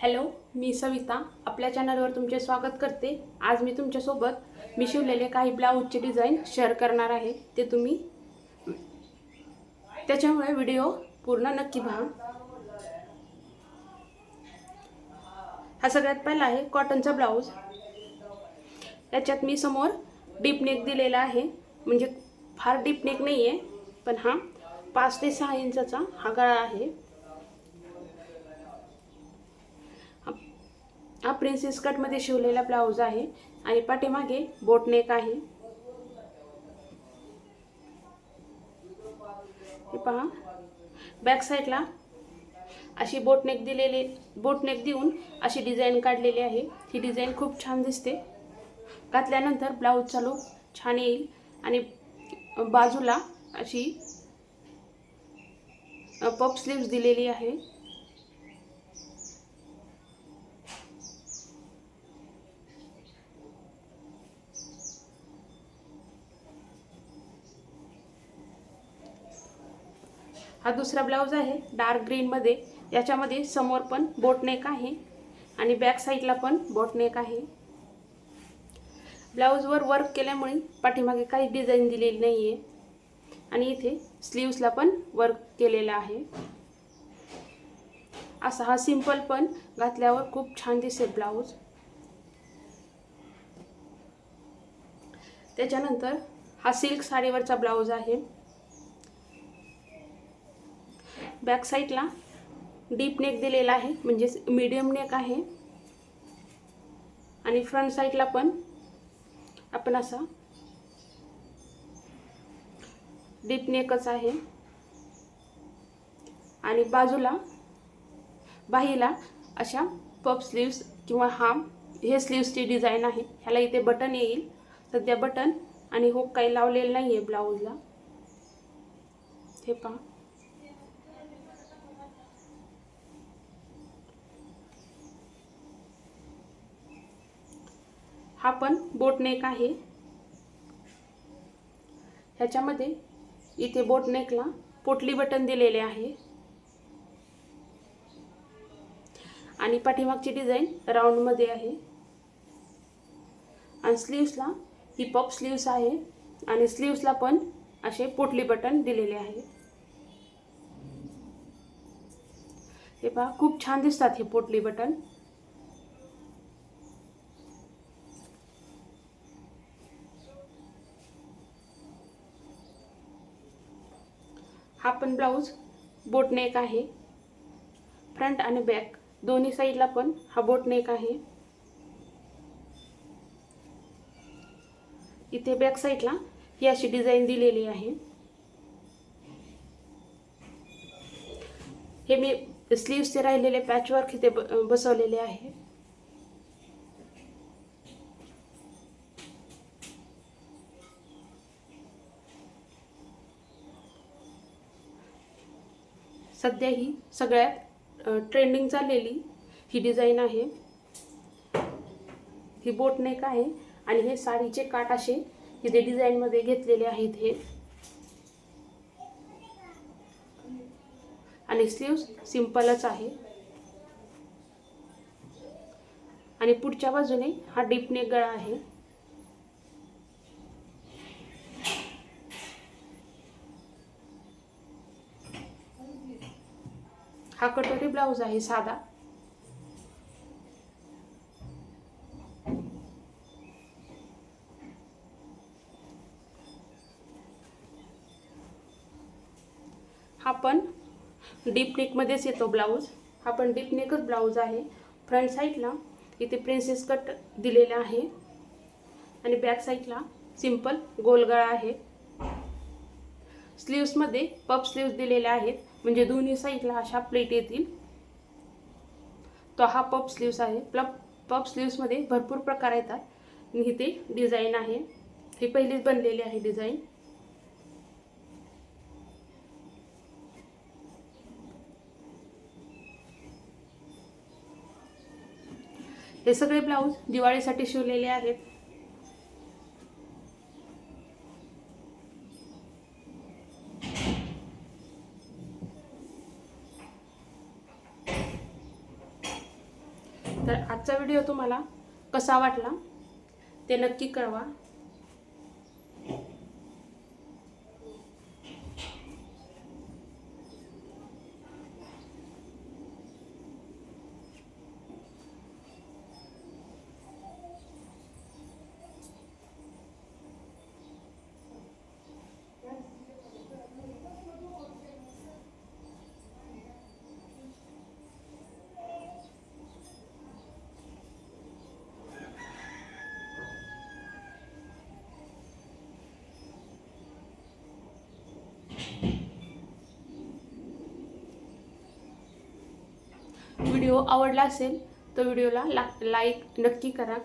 Hello मी सविता. आपल्या चॅनलवर तुमचे स्वागत करते. आज मी तुमच्यासोबत मी शिवलेले काही ब्लाऊजचे डिझाईन शेअर करणार आहे. ते तुम्ही त्याच्यामुळे व्हिडिओ पूर्ण नक्की पहा. हा सगळ्यात पहिला आहे कॉटनचा ब्लाऊज. याच्यात मी समोर डीप नेक दिलेला आहे. म्हणजे फार डीप नेक नाही आहे पण हा पाच ते सहा इंचाचा हा गळा आहे. हा प्रिन्सेस कटमध्ये शिवलेला ब्लाऊज आहे. आणि पाठीमागे बोटनेक आहे. हे पहा. बॅक साईडला अशी बोटनेक दिलेली बोटनेक देऊन अशी डिझाईन काढलेली आहे. ही डिझाईन खूप छान दिसते. घातल्यानंतर ब्लाऊजचा चालू छान येईल. आणि बाजूला अशी पप स्लीव्स दिलेली आहे. हा दुसरा ब्लाऊज आहे डार्क ग्रीनमध्ये याच्यामध्ये समोर पण बोटनेक आहे आणि बॅक साईडला पण बोटनेक आहे. ब्लाऊजवर वर्क केल्यामुळे पाठीमागे काही डिझाईन दिलेली नाही आहे आणि इथे स्लीव्सला पण वर्क केलेला आहे. असा हा सिंपल पण घातल्यावर खूप छान दिसेल ब्लाऊज त्याच्यानंतर हा सिल्क साडीवरचा ब्लाऊज आहे. बॅक साईडला डीप नेक दिलेला आहे म्हणजेच मीडियम नेक आहे. आणि फ्रंट साईडला पण आपण असा डीप नेकच आहे. आणि बाजूला बाहीला अशा पप स्लीव्स किंवा हा हे स्लीव्सची डिझाईन आहे. ह्याला इथे बटन येईल. सध्या बटन आणि हो काही लावलेलं नाही आहे ब्लाऊजला हे पहा. हा पण बोटनेक आहे. ह्याच्यामध्ये इथे बोटनेकला पोटली बटन दिलेले आहे. आणि पाठीमागची डिझाईन राऊंडमध्ये आहे. आणि स्लीव्सला ही पॉप स्लीव्स आहे. आणि स्लीव्सला पण असे पोटली बटन दिलेले आहे. हे पहा खूप छान दिसतात हे पोटली बटन. हा पण ब्लाऊज बोटनेक आहे. फ्रंट आणि बॅक दोन्ही साईडला पण हा बोटनेक आहे. इथे बॅक साईडला ही अशी डिझाईन दिलेली आहे. हे मी स्लीव्सचे राहिलेले पॅचवर्क इथे ब बसवलेले आहे. सध्या ही सगळ्यात ट्रेंडिंग चाललेली ही डिझाईन आहे. ही बोटनेक आहे आणि हे साडीचे काट असे इथे डिझाईनमध्ये घेतलेले आहेत हे. आणि स्लीव्स सिंपलच आहे. आणि पुढच्या बाजूने हा डीपनेक गळा आहे. हा कटोरी ब्लाऊज आहे साधा. हा पण डीप नेकमध्येच येतो ब्लाऊज. हा पण डीप नेकच ब्लाऊज आहे. फ्रंट साईडला इथे प्रिन्सेस कट दिलेला आहे. आणि बॅक साईडला सिंपल गोलगळा आहे. स्लीव्समध्ये पप स्लीव्स दिलेल्या आहेत. म्हणजे दोन्ही साईडला अशा प्लेट येतील. तो हा पप स्लीव्स आहे. प्लप पप स्लीव्समध्ये भरपूर प्रकार येतात. इथे डिझाईन आहे. ही पहिलीच बनलेली आहे डिझाईन हे सगळे ब्लाऊज दिवाळीसाठी शिवलेले आहेत. तर आजचा व्हिडिओ तुम्हाला कसा वाटला ते नक्की कळवा. व्हिडिओ आवडला असेल तर व्हिडिओला ला लाईक नक्की करा.